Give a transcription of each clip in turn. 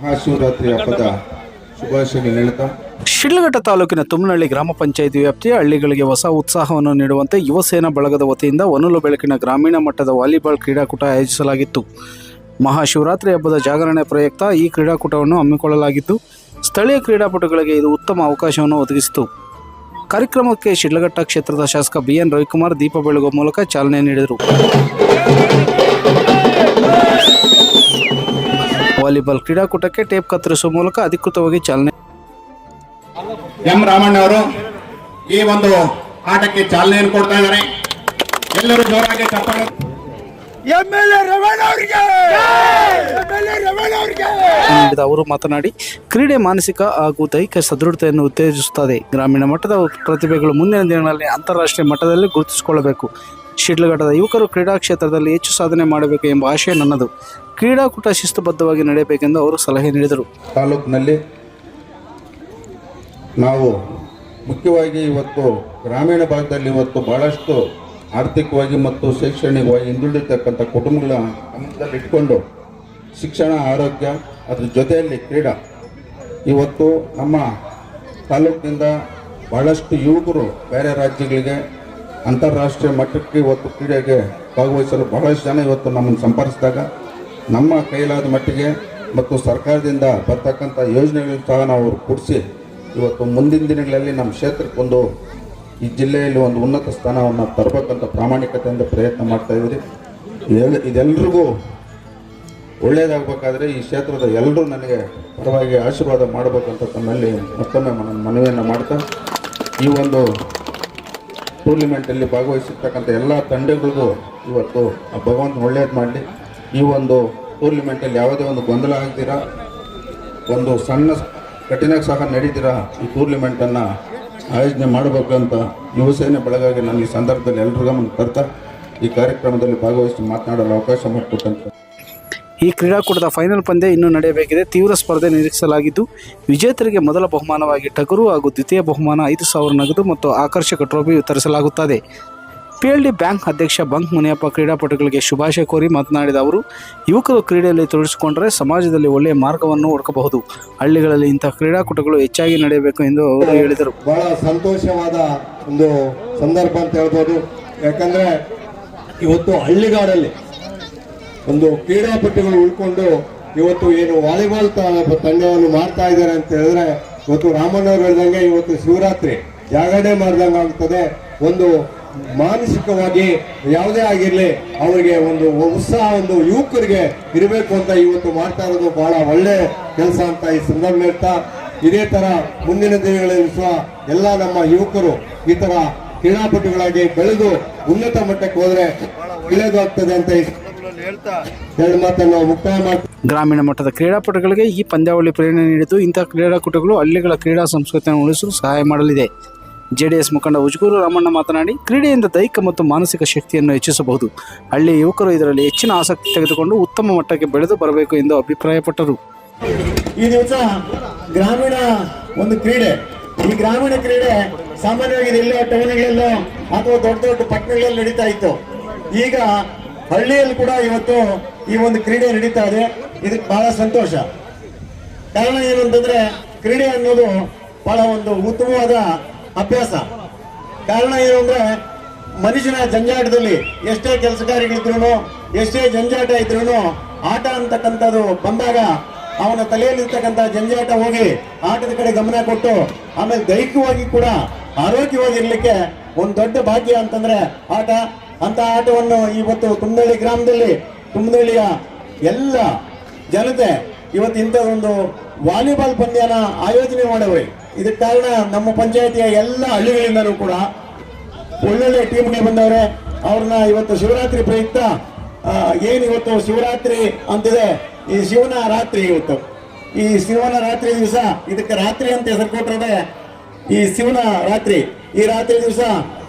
ಮಹಾಶಿವರಾತ್ರಿ ಹಬ್ಬದ ಶುಭಾಶಯಗಳು ಹೇಳ್ತಾ. ಶಿಡ್ಲಘಟ್ಟ ತಾಲೂಕಿನ ತುಮ್ನಹಳ್ಳಿ ಗ್ರಾಮ ಪಂಚಾಯಿತಿ ವ್ಯಾಪ್ತಿಯ ಹಳ್ಳಿಗಳಿಗೆ ಹೊಸ ಉತ್ಸಾಹವನ್ನು ನೀಡುವಂತೆ ಯುವಸೇನಾ ಬಳಗದ ವತಿಯಿಂದ ಒನಲು ಬೆಳಕಿನ ಗ್ರಾಮೀಣ ಮಟ್ಟದ ವಾಲಿಬಾಲ್ ಕ್ರೀಡಾಕೂಟ ಆಯೋಜಿಸಲಾಗಿತ್ತು. ಮಹಾಶಿವರಾತ್ರಿ ಹಬ್ಬದ ಜಾಗರಣೆ ಪ್ರಯುಕ್ತ ಈ ಕ್ರೀಡಾಕೂಟವನ್ನು ಹಮ್ಮಿಕೊಳ್ಳಲಾಗಿದ್ದು, ಸ್ಥಳೀಯ ಕ್ರೀಡಾಪಟುಗಳಿಗೆ ಇದು ಉತ್ತಮ ಅವಕಾಶವನ್ನು ಒದಗಿಸಿತು. ಕಾರ್ಯಕ್ರಮಕ್ಕೆ ಶಿಡ್ಲಘಟ್ಟ ಕ್ಷೇತ್ರದ ಶಾಸಕ ಬಿ ಎನ್ ರವಿಕುಮಾರ್ ದೀಪ ಬೆಳಗುವ ಮೂಲಕ ಚಾಲನೆ ನೀಡಿದರು. ವಾಲಿಬಾಲ್ ಕ್ರೀಡಾಕೂಟಕ್ಕೆ ಟೇಪ್ ಕತ್ತರಿಸುವ ಮೂಲಕ ಅಧಿಕೃತವಾಗಿ ಚಾಲನೆ ಎಂ ರಾಮಣ್ಣ ಅವರು ಈ ಒಂದು ಆಟಕ್ಕೆ ಚಾಲನೆಯನ್ನು ಕೊಡ್ತಾ ಇದ್ದಾರೆ. ಎಲ್ಲರೂ ಜೋರಾಗಿ ಚಪ್ಪಾಳೆ. ನೀಡಿದ ಅವರು ಮಾತನಾಡಿ ಕ್ರೀಡೆ ಮಾನಸಿಕ ಹಾಗೂ ದೈಹಿಕ ಸದೃಢತೆಯನ್ನು ಉತ್ತೇಜಿಸುತ್ತದೆ. ಗ್ರಾಮೀಣ ಮಟ್ಟದ ಪ್ರತಿಭೆಗಳು ಮುಂದಿನ ದಿನಗಳಲ್ಲಿ ಅಂತಾರಾಷ್ಟ್ರೀಯ ಮಟ್ಟದಲ್ಲಿ ಗುರುತಿಸಿಕೊಳ್ಳಬೇಕು. ಶಿಡ್ಲಘಟ್ಟದ ಯುವಕರು ಕ್ರೀಡಾ ಕ್ಷೇತ್ರದಲ್ಲಿ ಹೆಚ್ಚು ಸಾಧನೆ ಮಾಡಬೇಕು ಎಂಬ ಆಶಯ ನನ್ನದು. ಕ್ರೀಡಾಕೂಟ ಶಿಸ್ತುಬದ್ಧವಾಗಿ ನಡೆಯಬೇಕೆಂದು ಅವರು ಸಲಹೆ ನೀಡಿದರು. ತಾಲೂಕಿನಲ್ಲಿ ನಾವು ಮುಖ್ಯವಾಗಿ ಇವತ್ತು ಗ್ರಾಮೀಣ ಭಾಗದಲ್ಲಿ ಇವತ್ತು ಬಹಳಷ್ಟು ಆರ್ಥಿಕವಾಗಿ ಮತ್ತು ಶೈಕ್ಷಣಿಕವಾಗಿ ಹಿಂದುಳಿದಿರ್ತಕ್ಕಂಥ ಕುಟುಂಬಗಳ ಗಮನದಲ್ಲಿಟ್ಕೊಂಡು ಶಿಕ್ಷಣ, ಆರೋಗ್ಯ, ಅದ್ರ ಜೊತೆಯಲ್ಲಿ ಕ್ರೀಡಾ. ಇವತ್ತು ನಮ್ಮ ತಾಲೂಕಿನಿಂದ ಬಹಳಷ್ಟು ಯುವಕರು ಬೇರೆ ರಾಜ್ಯಗಳಿಗೆ ಅಂತಾರಾಷ್ಟ್ರೀಯ ಮಟ್ಟಕ್ಕೆ ಇವತ್ತು ಕ್ರೀಡೆಗೆ ಭಾಗವಹಿಸಲು ಬಹಳಷ್ಟು ಜನ ಇವತ್ತು ನಮ್ಮನ್ನು ಸಂಪರ್ಕಿಸಿದಾಗ ನಮ್ಮ ಕೈಲಾದ ಮಟ್ಟಿಗೆ ಮತ್ತು ಸರ್ಕಾರದಿಂದ ಬರ್ತಕ್ಕಂಥ ಯೋಜನೆಗಳನ್ನು ಸಹ ನಾವು ಕೊಡಿಸಿ ಇವತ್ತು ಮುಂದಿನ ದಿನಗಳಲ್ಲಿ ನಮ್ಮ ಕ್ಷೇತ್ರಕ್ಕೊಂದು ಈ ಜಿಲ್ಲೆಯಲ್ಲಿ ಒಂದು ಉನ್ನತ ಸ್ಥಾನವನ್ನು ತರಬೇಕಂತ ಪ್ರಾಮಾಣಿಕತೆಯಿಂದ ಪ್ರಯತ್ನ ಮಾಡ್ತಾ ಇದ್ದೀರಿ. ಇದೆಲ್ಲ ಇದೆಲ್ಲರಿಗೂ ಒಳ್ಳೆಯದಾಗಬೇಕಾದ್ರೆ ಈ ಕ್ಷೇತ್ರದ ಎಲ್ಲರೂ ನನಗೆ ಪರವಾಗಿ ಆಶೀರ್ವಾದ ಮಾಡಬೇಕಂತ ತಮ್ಮಲ್ಲಿ ಮತ್ತೊಮ್ಮೆ ಮನವಿಯನ್ನು ಮಾಡ್ತಾ ಈ ಒಂದು ಟೂರ್ನಿಮೆಂಟಲ್ಲಿ ಭಾಗವಹಿಸಿರ್ತಕ್ಕಂಥ ಎಲ್ಲ ತಂಡಗಳಿಗೂ ಇವತ್ತು ಆ ಭಗವಂತ ಒಳ್ಳೇದು ಮಾಡಲಿ. ಈ ಒಂದು ಟೂರ್ನಿಮೆಂಟಲ್ಲಿ ಯಾವುದೇ ಒಂದು ಗೊಂದಲ ಆಗ್ದಿರ, ಒಂದು ಸಣ್ಣ ಕಠಿಣ ಸಹ ನಡೀತೀರಾ ಈ ಟೂರ್ನಿಮೆಂಟನ್ನು ಆಯೋಜನೆ ಮಾಡಬೇಕು ಅಂತ ಯುವಸೇನೆ ಬೆಳಗಾಗಿ ನಾನು ಈ ಸಂದರ್ಭದಲ್ಲಿ ಎಲ್ರಿಗೂ ಗಮನ ತರ್ತಾ ಈ ಕಾರ್ಯಕ್ರಮದಲ್ಲಿ ಭಾಗವಹಿಸಿ ಮಾತನಾಡಲು ಅವಕಾಶ ಮಾಡಿಕೊಟ್ಟಂತ ಈ ಕ್ರೀಡಾಕೂಟದ ಫೈನಲ್ ಪಂದ್ಯ ಇನ್ನೂ ನಡೆಯಬೇಕಿದೆ. ತೀವ್ರ ಸ್ಪರ್ಧೆ ನಿರೀಕ್ಷಿಸಲಾಗಿದ್ದು, ವಿಜೇತರಿಗೆ ಮೊದಲ ಬಹುಮಾನವಾಗಿ ಟಗರು ಹಾಗೂ ದ್ವಿತೀಯ ಬಹುಮಾನ ಐದು ಸಾವಿರ ನಗದು ಮತ್ತು ಆಕರ್ಷಕ ಟ್ರೋಫಿ ವಿತರಿಸಲಾಗುತ್ತದೆ. ಪಿಎಲ್ಡಿ ಬ್ಯಾಂಕ್ ಅಧ್ಯಕ್ಷ ಬಂಕ್ ಮುನಿಯಪ್ಪ ಕ್ರೀಡಾಪಟುಗಳಿಗೆ ಶುಭಾಶಯ ಕೋರಿ ಮಾತನಾಡಿದ ಅವರು, ಯುವಕರು ಕ್ರೀಡೆಯಲ್ಲಿ ತೊಡಗಿಸಿಕೊಂಡರೆ ಸಮಾಜದಲ್ಲಿ ಒಳ್ಳೆಯ ಮಾರ್ಗವನ್ನು ಹುಡುಕಬಹುದು. ಹಳ್ಳಿಗಳಲ್ಲಿ ಇಂತಹ ಕ್ರೀಡಾಕೂಟಗಳು ಹೆಚ್ಚಾಗಿ ನಡೆಯಬೇಕು ಎಂದು ಅವರು ಹೇಳಿದರು. ಬಹಳ ಸಂತೋಷವಾದ ಒಂದು ಸಂದರ್ಭ ಅಂತ ಹೇಳ್ಬೋದು. ಯಾಕಂದ್ರೆ ಇವತ್ತು ಹಳ್ಳಿಗಾಡಲ್ಲಿ ಒಂದು ಕ್ರೀಡಾಪಟುಗಳು ಉಳ್ಕೊಂಡು ಇವತ್ತು ಏನು ವಾಲಿಬಾಲ್ ತಂಡವನ್ನು ಮಾಡ್ತಾ ಇದ್ದಾರೆ ಅಂತ ಹೇಳಿದ್ರೆ, ಇವತ್ತು ರಾಮಣ್ಣವ್ರು ಹೇಳ್ದಂಗೆ ಇವತ್ತು ಶಿವರಾತ್ರಿ. ಜಾಗರಣೆ ಮಾಡ್ದಂಗೆ ಆಗ್ತದೆ. ಒಂದು ಮಾನಸಿಕವಾಗಿ ಯಾವುದೇ ಆಗಿರಲಿ ಅವರಿಗೆ ಒಂದು ಉತ್ಸಾಹ, ಒಂದು ಯುವಕರಿಗೆ ಇರಬೇಕು ಅಂತ ಇವತ್ತು ಮಾಡ್ತಾ ಇರೋದು ಬಹಳ ಒಳ್ಳೆ ಕೆಲಸ ಅಂತ ಈ ಸಂದರ್ಭ ಹೇಳ್ತಾ, ಇದೇ ತರ ಮುಂದಿನ ದಿನಗಳಲ್ಲಿ ಸಹ ಎಲ್ಲ ನಮ್ಮ ಯುವಕರು ಈ ತರ ಕ್ರೀಡಾಪಟುಗಳಾಗಿ ಬೆಳೆದು ಉನ್ನತ ಮಟ್ಟಕ್ಕೆ ಹೋದ್ರೆ ಬಹಳ ಒಳ್ಳೇದು ಆಗ್ತದೆ ಅಂತ ಗ್ರಾಮೀಣ ಮಟ್ಟದ ಕ್ರೀಡಾಪಟುಗಳಿಗೆ ಈ ಪಂದ್ಯಾವಳಿ ಪ್ರೇರಣೆ ನೀಡಿದ್ದು ಇಂತಹ ಕ್ರೀಡಾಕೂಟಗಳು ಹಳ್ಳಿಗಳ ಕ್ರೀಡಾ ಸಂಸ್ಕೃತಿಯನ್ನು ಉಳಿಸಲು ಸಹಾಯ ಮಾಡಲಿದೆ. ಜೆಡಿಎಸ್ ಮುಖಂಡ ಉಜ್ಗೂರು ರಾಮಣ್ಣ ಮಾತನಾಡಿ ಕ್ರೀಡೆಯಿಂದ ದೈಹಿಕ ಮತ್ತು ಮಾನಸಿಕ ಶಕ್ತಿಯನ್ನು ಹೆಚ್ಚಿಸಬಹುದು. ಹಳ್ಳಿಯ ಯುವಕರು ಇದರಲ್ಲಿ ಹೆಚ್ಚಿನ ಆಸಕ್ತಿ ತೆಗೆದುಕೊಂಡು ಉತ್ತಮ ಮಟ್ಟಕ್ಕೆ ಬೆಳೆದು ಬರಬೇಕು ಎಂದು ಅಭಿಪ್ರಾಯಪಟ್ಟರು. ಈ ದಿವಸ ಗ್ರಾಮೀಣ ಒಂದು ಕ್ರೀಡೆ. ಈ ಗ್ರಾಮೀಣ ಕ್ರೀಡೆ ಸಾಮಾನ್ಯವಾಗಿ ಎಲ್ಲೋ ಟೌನ್ಗಳಲ್ಲೋ ಅಥವಾ ದೊಡ್ಡ ದೊಡ್ಡ ಪಟ್ಟಣಗಳಲ್ಲಿ ನಡೀತಾ ಇತ್ತು. ಈಗ ಹಳ್ಳಿಯಲ್ಲಿ ಕೂಡ ಇವತ್ತು ಈ ಒಂದು ಕ್ರೀಡೆ ನಡೀತಾ ಇದೆ. ಇದಕ್ಕೆ ಬಹಳ ಸಂತೋಷ. ಕಾರಣ ಏನು ಅಂತಂದ್ರೆ ಕ್ರೀಡೆ ಅನ್ನೋದು ಬಹಳ ಒಂದು ಉತ್ತಮವಾದ ಅಭ್ಯಾಸ. ಕಾರಣ ಏನು ಅಂದ್ರೆ ಮನುಷ್ಯನ ಜಂಜಾಟದಲ್ಲಿ ಎಷ್ಟೇ ಕೆಲಸ ಕಾರ್ಯಗಳಿದ್ರು ಎಷ್ಟೇ ಜಂಜಾಟ ಇದ್ರು ಆಟ ಅಂತಕ್ಕಂಥದ್ದು ಬಂದಾಗ ಅವನ ತಲೆಯಲ್ಲಿರ್ತಕ್ಕಂಥ ಜಂಜಾಟ ಹೋಗಿ ಆಟದ ಕಡೆ ಗಮನ ಕೊಟ್ಟು, ಆಮೇಲೆ ದೈಹಿಕವಾಗಿ ಕೂಡ ಆರೋಗ್ಯವಾಗಿರ್ಲಿಕ್ಕೆ ಒಂದು ದೊಡ್ಡ ಭಾಗ್ಯ ಅಂತಂದ್ರೆ ಆಟ. ಅಂತ ಆಟವನ್ನು ಇವತ್ತು ತುಮನಹಳ್ಳಿ ಗ್ರಾಮದಲ್ಲಿ ತುಮನಹಳ್ಳಿಯ ಎಲ್ಲ ಜನತೆ ಇವತ್ತು ಒಂದು ವಾಲಿಬಾಲ್ ಪಂದ್ಯನ ಆಯೋಜನೆ ಮಾಡವ್ರಿ ಇದಕ್ಕೆ ಕಾರಣ ನಮ್ಮ ಪಂಚಾಯತಿಯ ಎಲ್ಲ ಹಳ್ಳಿಗಳಿಂದಲೂ ಕೂಡ ಒಳ್ಳೊಳ್ಳೆ ಟೀಮ್ಗೆ ಬಂದವ್ರೆ, ಅವ್ರನ್ನ ಇವತ್ತು ಶಿವರಾತ್ರಿ ಪ್ರಯುಕ್ತ ಏನ್ ಇವತ್ತು ಶಿವರಾತ್ರಿ ಅಂತಿದೆ, ಈ ಶಿವನ ರಾತ್ರಿ ಇವತ್ತು. ಈ ಶಿವನ ರಾತ್ರಿ ದಿವಸ, ಇದಕ್ಕೆ ರಾತ್ರಿ ಅಂತ ಹೆಸರು ಕೊಟ್ಟರೆ ಈ ಶಿವನ ರಾತ್ರಿ. ಈ ರಾತ್ರಿ ದಿವಸ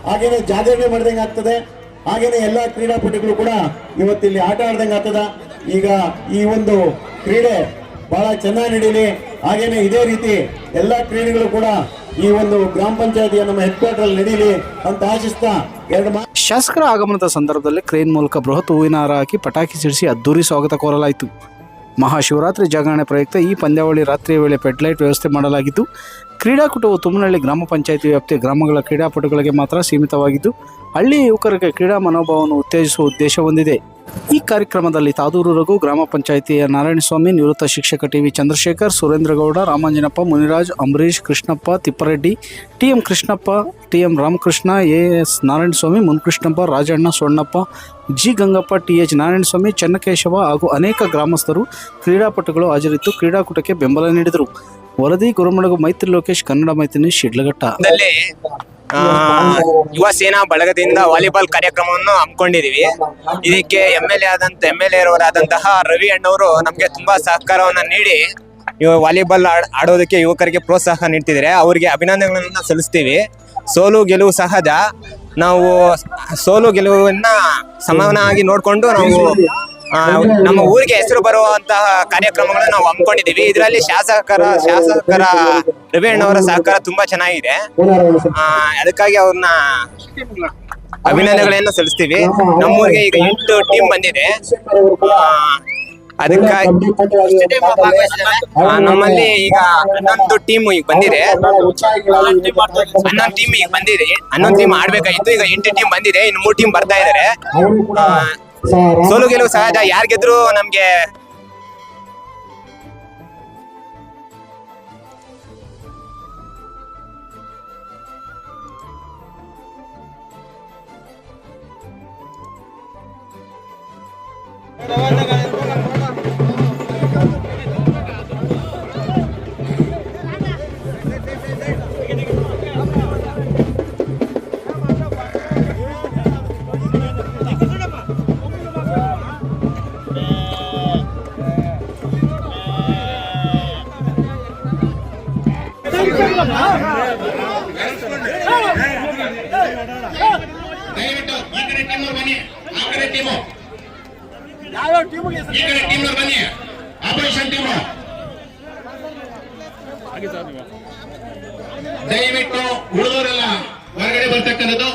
ಹಾಗೇನೆ ಜಾಗರಣೆ ಮಾಡ್ದಂಗೆ ಆಗ್ತದೆ ಹಾಗೇನೆ ಎಲ್ಲ ಕ್ರೀಡಾಪಟುಗಳು ಕೂಡ ಇವತ್ತಿಲ್ಲಿ ಆಟ ಆಡ್ದಂಗೆ ಆಗ್ತದ. ಈಗ ಈ ಒಂದು ಕ್ರೀಡೆ ಬಹಳ ಚೆನ್ನಾಗಿ ನಡೀಲಿ. ಹಾಗೇನೆ ಇದೇ ರೀತಿ ಎಲ್ಲ ಕ್ರೀಡೆಗಳು ಕೂಡ ಈ ಒಂದು ಗ್ರಾಮ ಪಂಚಾಯತಿಯ ನಮ್ಮ ಹೆಡ್ ಕ್ವಾರ್ಟರ್ ನಡೀಲಿ ಅಂತ ಆಶಿಸ್ತಾ ಎರಡು ಶಾಸಕರ ಆಗಮನದ ಸಂದರ್ಭದಲ್ಲಿ ಕ್ರೇನ್ ಮೂಲಕ ಬೃಹತ್ ಹೂವಿನ ಹಾರ ಹಾಕಿ ಪಟಾಕಿ ಸಿಡಿಸಿ ಅದ್ದೂರಿ ಸ್ವಾಗತ ಕೋರಲಾಯಿತು. ಮಹಾಶಿವರಾತ್ರಿ ಜಾಗರಣೆ ಪ್ರಯುಕ್ತ ಈ ಪಂದ್ಯಾವಳಿ ರಾತ್ರಿಯ ವೇಳೆ ಪೆಡ್ಲೈಟ್ ವ್ಯವಸ್ಥೆ ಮಾಡಲಾಗಿದ್ದು, ಕ್ರೀಡಾಕೂಟವು ತುಮನಹಳ್ಳಿ ಗ್ರಾಮ ಪಂಚಾಯಿತಿ ವ್ಯಾಪ್ತಿಯ ಗ್ರಾಮಗಳ ಕ್ರೀಡಾಪಟುಗಳಿಗೆ ಮಾತ್ರ ಸೀಮಿತವಾಗಿದ್ದು ಹಳ್ಳಿಯ ಯುವಕರಿಗೆ ಕ್ರೀಡಾ ಮನೋಭಾವವನ್ನು ಉತ್ತೇಜಿಸುವ ಉದ್ದೇಶ ಹೊಂದಿದೆ. ಈ ಕಾರ್ಯಕ್ರಮದಲ್ಲಿ ತಾದೂರು ರಘು ಗ್ರಾಮ ಪಂಚಾಯಿತಿಯ ನಾರಾಯಣಸ್ವಾಮಿ ನಿವೃತ್ತ ಶಿಕ್ಷಕ T V Chandrashekar, Surendragowda, Ramanjanappa, Muniraj Ambareesh Krishnappa, Thippareddy, T M Krishnappa, T M Ramakrishna A S Narayanaswamy, Munkrishnappa, Rajanna Sonnappa, G Gangappa T H Narayanaswamy, Channakeshava ಹಾಗೂ ಅನೇಕ ಗ್ರಾಮಸ್ಥರು ಕ್ರೀಡಾಪಟುಗಳು ಹಾಜರಿದ್ದು ಕ್ರೀಡಾಕೂಟಕ್ಕೆ ಬೆಂಬಲ ನೀಡಿದರು. ವರದಿ, ಗುರುಮಡಗು, ಮೈತ್ರಿ ಲೋಕೇಶ್, ಕನ್ನಡ ಮೈತ್ರಿ ಶಿಡ್ಲಘಟ್ಟ. ಯುವ ಸೇನಾ ಬಳಗದಿಂದ ವಾಲಿಬಾಲ್ ಕಾರ್ಯಕ್ರಮವನ್ನು ಹಮ್ಮಿಕೊಂಡಿದೀವಿ ಇದಕ್ಕೆ ಎಂ ಎಲ್ ಎ ಆದಂತ ಎಂ ಎಲ್ ಎ ಅವರಾದಂತಹ ರವಿ ಅಣ್ಣವರು ನಮಗೆ ತುಂಬಾ ಸಹಕಾರವನ್ನ ನೀಡಿ ವಾಲಿಬಾಲ್ ಆಡ್- ಆಡೋದಕ್ಕೆ ಯುವಕರಿಗೆ ಪ್ರೋತ್ಸಾಹ ನೀಡ್ತಿದ್ರೆ ಅವರಿಗೆ ಅಭಿನಂದನೆಗಳನ್ನ ಸಲ್ಲಿಸ್ತೀವಿ. ಸೋಲು ಗೆಲುವು ಸಹಜ. ನಾವು ಸೋಲು ಗೆಲುವನ್ನ ಸಮಾನವಾಗಿ ನೋಡ್ಕೊಂಡು ನಾವು ನಮ್ಮ ಊರಿಗೆ ಹೆಸರು ಬರುವಂತಹ ಕಾರ್ಯಕ್ರಮಗಳನ್ನ ನಾವು ಹಮ್ಮಿಕೊಂಡಿದ್ದೀವಿ. ಇದರಲ್ಲಿ ಶಾಸಕರ ಶಾಸಕರ ರವಿಯಣ್ಣವರ ಸಹಕಾರ ತುಂಬಾ ಚೆನ್ನಾಗಿದೆ. ಅದಕ್ಕಾಗಿ ಅವ್ರನ್ನ ಅಭಿನಂದನೆಗಳನ್ನ ಸಲ್ಲಿಸ್ತೀವಿ. ನಮ್ಮೂರಿಗೆ ಈಗ ಎಂಟು ಟೀಮ್ ಬಂದಿದೆ. ಆ, ಅದಕ್ಕಾಗಿ ನಮ್ಮಲ್ಲಿ ಈಗ ಹನ್ನೊಂದು ಟೀಮ್ ಈಗ ಬಂದಿದೆ. ಹನ್ನೊಂದು ಟೀಮ್ ಈಗ ಬಂದಿದೆ. ಹನ್ನೊಂದು ಟೀಮ್ ಆಡ್ಬೇಕಾಯ್ತು ಈಗ ಎಂಟು ಟೀಮ್ ಬಂದಿದೆ. ಇನ್ನು ಮೂರು ಟೀಮ್ ಬರ್ತಾ ಇದಾರೆ. ಆ, ಸೋಲು ಗೆಲುವು ಸಹಜ ಯಾರ್ ಗೆದ್ರು ನಮ್ಗೆ? ಈ ಟೀಮ್ ಬನ್ನಿ. ಆ ಕಡೆ ಟೀಮು. ಈ ಕಡೆ ಟೀಮ್ ಬನ್ನಿ. Operation team. ದಯವಿಟ್ಟು ಉಳಿದವರೆಲ್ಲ ಹೊರಗಡೆ ಬರ್ತಕ್ಕಂಥದ್ದು